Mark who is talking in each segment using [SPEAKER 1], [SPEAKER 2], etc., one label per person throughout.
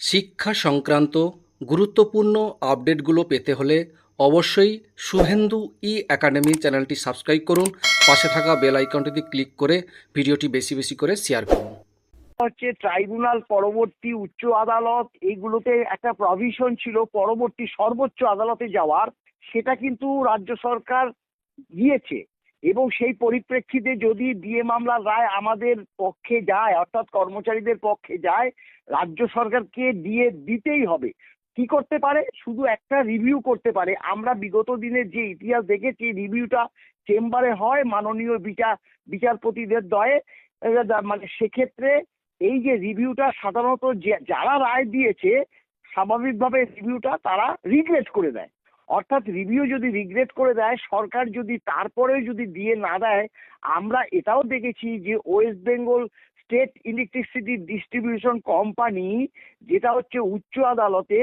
[SPEAKER 1] শিক্ষা সংক্রান্ত গুরুত্বপূর্ণ আপডেটগুলো পেতে হলে অবশ্যই শুভেন্দু ই একাডেমি চ্যানেলটি সাবস্ক্রাইব করুন। পাশে থাকা বেল আইকনটিতে ক্লিক করে ভিডিওটি বেশি বেশি করে শেয়ার করুন।
[SPEAKER 2] হচ্ছে ট্রাইব্যুনাল পরবর্তী উচ্চ আদালত, এইগুলোতে একটা প্রভিশন ছিল পরবর্তী সর্বোচ্চ আদালতে যাওয়ার, সেটা কিন্তু রাজ্য সরকার দিয়েছে। এবং সেই পরিপ্রেক্ষিতে যদি ডিএ মামলার রায় আমাদের পক্ষে যায়, অর্থাৎ কর্মচারীদের পক্ষে যায়, রাজ্য সরকারকে দিয়ে দিতেই হবে। কি করতে পারে? শুধু একটা রিভিউ করতে পারে। আমরা বিগত দিনের যে ইতিহাস দেখেছি রিভিউটা চেম্বারে হয় মাননীয় বিচার, বিচারপতিদের দয়ে। মানে সেক্ষেত্রে এই যে রিভিউটা সাধারণত যারা রায় দিয়েছে, স্বাভাবিকভাবে রিভিউটা তারা রিগ্রেট করে দেয়। অর্থাৎ রিভিউ যদি রিগ্রেট করে দেয়, সরকার যদি তারপরেও যদি দিয়ে না দেয়, আমরা এটাও দেখেছি যে West Bengal state electricity distribution company যেটা হচ্ছে উচ্চ আদালতে,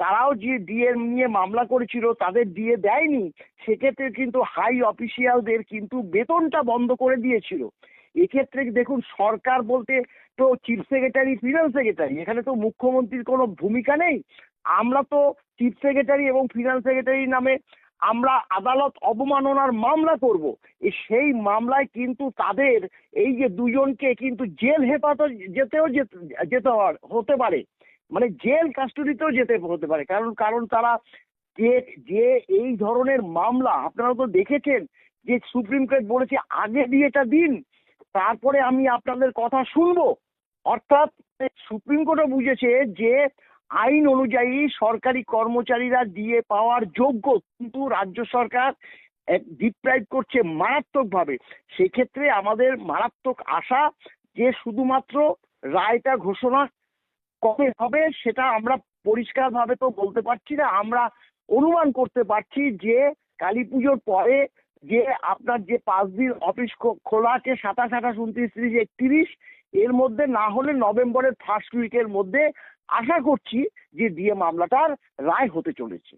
[SPEAKER 2] তারাও যে ডিএ নিয়ে মামলা করেছিল, তাদের দিয়ে দেয়নি। সেক্ষেত্রে কিন্তু হাই অফিসিয়ালদের কিন্তু বেতনটা বন্ধ করে দিয়েছিল। এক্ষেত্রে দেখুন, সরকার বলতে তো চিফ সেক্রেটারি ফিনান্স সেক্রেটারি এখানে তো মুখ্যমন্ত্রীর কোনো ভূমিকা নেই। আমরা তো চিফ সেক্রেটারি এবং ফিনান্স সেক্রেটারি নামে আমরা আদালত অবমাননার মামলা করব। সেই মামলায় কিন্তু তাদের এই যে দুজনকে কিন্তু জেল হেফাজত যেতেও যেতে- যেতে হতে পারে। মানে জেল কাস্টডিতেও যেতে হতে পারে। কারণ কারণ তারা যে যে এই ধরনের মামলা, আপনারা তো দেখেছেন যে সুপ্রিম কোর্ট বলেছে, আগে বিয়েটা দিন, তারপরে আমি আপনাদের কথা শুনব। অর্থাৎ, সুপ্রিম কোর্টও বুঝেছে যে আইন অনুযায়ী সরকারি কর্মচারীরা দিয়ে পাওয়ার যোগ্য, কিন্তু রাজ্য সরকার ডিপ্রাইভ করছে মারাত্মকভাবে। সেক্ষেত্রে আমাদের মারাত্মক আশা যে শুধুমাত্র রায়টা ঘোষণা কবে হবে সেটা আমরা পরিষ্কারভাবে তো বলতে পারছি না, আমরা অনুমান করতে পারছি যে কালী পুজোর পরে যে আপনার যে পাঁচ দিন অফিস খোলা আছে সাতাশ, আঠাশ, উনত্রিশ, তিরিশ একত্রিশ এর মধ্যে না হলে নভেম্বরের ফার্স্ট উইকের মধ্যে আশা করছি যে দিয়ে মামলাটার রায় হতে চলেছে।